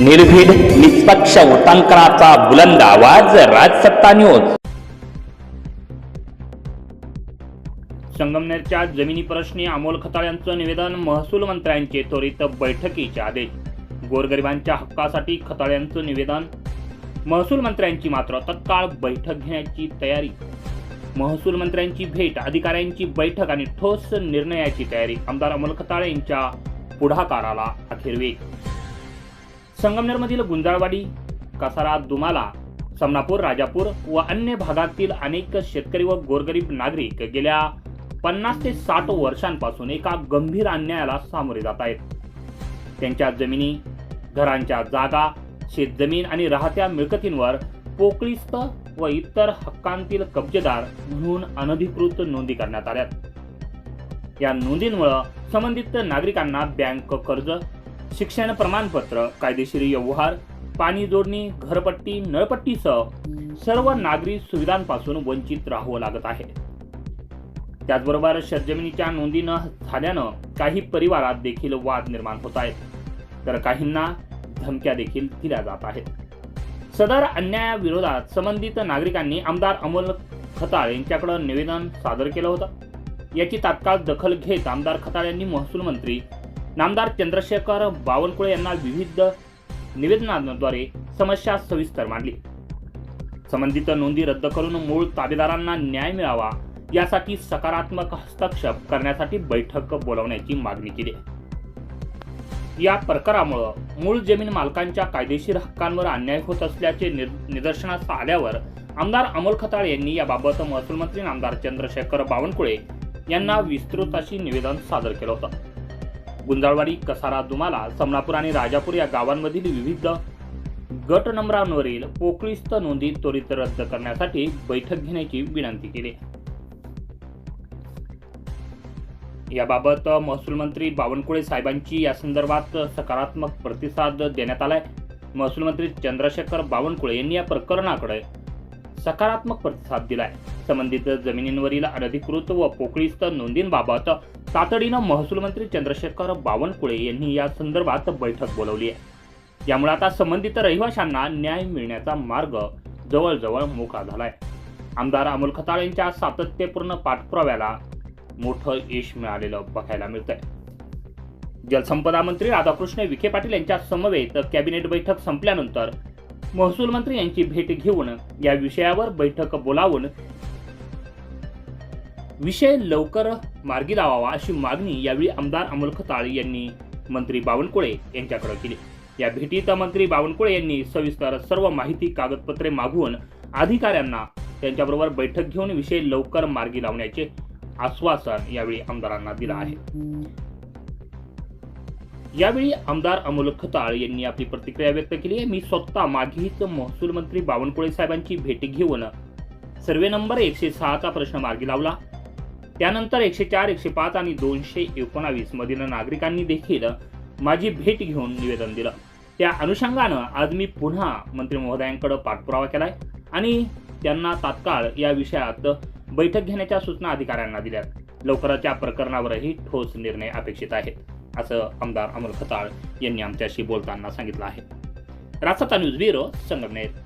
निर्भीड निष्पक्ष उटांकनाचा बुलंद आवाज राजसत्ता न्यूज संगमनेरच्या जमिनी प्रश्नी अमोल खताळ यांचं निवेदन महसूल मंत्र्यांचे त्वरित बैठकीचे आदेश. गोरगरिबांच्या हक्कासाठी खताळ यांचं निवेदन. महसूल मंत्र्यांची मात्र तत्काळ बैठक घेण्याची तयारी. महसूल मंत्र्यांची भेट अधिकाऱ्यांची बैठक आणि ठोस निर्णयाची तयारी. आमदार अमोल खताळे यांच्या पुढाकाराला अखेर वेग संगमनेरमधील गुंजाळवाडी कसारा दुमाला समनापूर राजापूर व अन्य भागातील अनेक शेतकरी व गोरगरीब नागरिक गेल्या पन्नास ते साठ वर्षांपासून एका गंभीर अन्यायाला सामोरे जात आहेत. त्यांच्या जमिनी घरांच्या जागा शेतजमीन आणि राहत्या मिळकतींवर पोकळीस्त व इतर हक्कांतील कब्जेदार म्हणून अनधिकृत नोंदी करण्यात आल्या या नोंदींमुळे संबंधित नागरिकांना बँक कर्ज शिक्षण प्रमाणपत्र कायदेशीर व्यवहार पाणी जोडणी घरपट्टी नळपट्टीसह सर्व नागरी सुविधांपासून वंचित राहावं लागत आहे. त्याचबरोबर शेतजमिनीच्या नोंदी न झाल्यानं काही परिवारात देखील वाद निर्माण होत आहेत तर काहींना धमक्या देखील दिल्या जात आहेत. सदर अन्यायाविरोधात संबंधित नागरिकांनी आमदार अमोल खताळ यांच्याकडे निवेदन सादर केलं होतं. याची तात्काळ दखल घेत आमदार खताळ यांनी महसूल मंत्री नामदार चंद्रशेखर बावनकुळे यांना विविध निवेदनाद्वारे समस्या सविस्तर मांडली. संबंधित नोंदी रद्द करून मूळ ताबेदारांना न्याय मिळावा यासाठी सकारात्मक हस्तक्षेप करण्यासाठी बैठक बोलावण्याची मागणी केली. या प्रकारामुळं मूळ जमीन मालकांच्या कायदेशीर हक्कांवर अन्याय होत असल्याचे निदर्शनास आल्यावर आमदार अमोल खताळ यांनी याबाबत महसूल मंत्री नामदार चंद्रशेखर बावनकुळे यांना विस्तृत अशी निवेदन सादर केलं होतं. गुंजाळवाडी कसारा दुमाला समनापूर आणि राजापूर या गावांमधील विविध गट नंबरांवरील पोकळीस्त नोंदी त्वरित रद्द करण्यासाठी बैठक घेण्याची विनंती केली. याबाबत महसूल मंत्री बावनकुळे साहेबांची या संदर्भात सकारात्मक प्रतिसाद देण्यात आलाय. महसूल मंत्री चंद्रशेखर बावनकुळे यांनी या प्रकरणाकडे सकारात्मक प्रतिसाद दिलाय. संबंधित जमिनींवरील अनधिकृत व पोकळीस्त नोंदींबाबत तातडीनं महसूल मंत्री चंद्रशेखर बावनकुळे यांनी या संदर्भात बैठक बोलवली आहे. यामुळे आता संबंधित रहिवाशांना न्याय मिळण्याचा मार्ग जवळजवळ मोकळा झालाय. आमदार अमोल खताळ यांच्या सातत्यपूर्ण पाठपुराव्याला मोठं यश मिळालेलं बघायला मिळतंय. जलसंपदा मंत्री राधाकृष्ण विखे पाटील यांच्या समवेत कॅबिनेट बैठक संपल्यानंतर महसूल मंत्री यांची भेट घेऊन या विषयावर बैठक बोलावून विषय लवकर मार्गी लावावा अशी मागणी यावेळी आमदार अमोल खताळ यांनी मंत्री बावनकुळे यांच्याकडे केली. या भेटीत मंत्री बावनकुळे यांनी सविस्तर सर्व माहिती कागदपत्रे मागवून अधिकाऱ्यांना त्यांच्याबरोबर बैठक घेऊन विषय लवकर मार्गी लावण्याचे आश्वासन यावेळी आमदारांना दिलं आहे. यावेळी आमदार अमोल खताळ यांनी आपली प्रतिक्रिया व्यक्त केली आहे. मी स्वतः मागीच महसूल मंत्री बावनकुळे साहेबांची भेट घेऊन सर्वे नंबर एकशे सहाचा प्रश्न मार्गी लावला. त्यानंतर एकशे चार एकशे पाच आणि दोनशे एकोणावीस मधील नागरिकांनी देखील माझी भेट घेऊन निवेदन दिलं. त्या अनुषंगानं आज मी पुन्हा मंत्री महोदयांकडे पाठपुरावा केलाय आणि त्यांना तात्काळ या विषयात बैठक घेण्याच्या सूचना अधिकाऱ्यांना दिल्यात. लवकरच या प्रकरणावरही ठोस निर्णय अपेक्षित आहेत असं आमदार अमोल खताळ यांनी आमच्याशी बोलताना सांगितलं आहे. रासता news bureau Sangamner.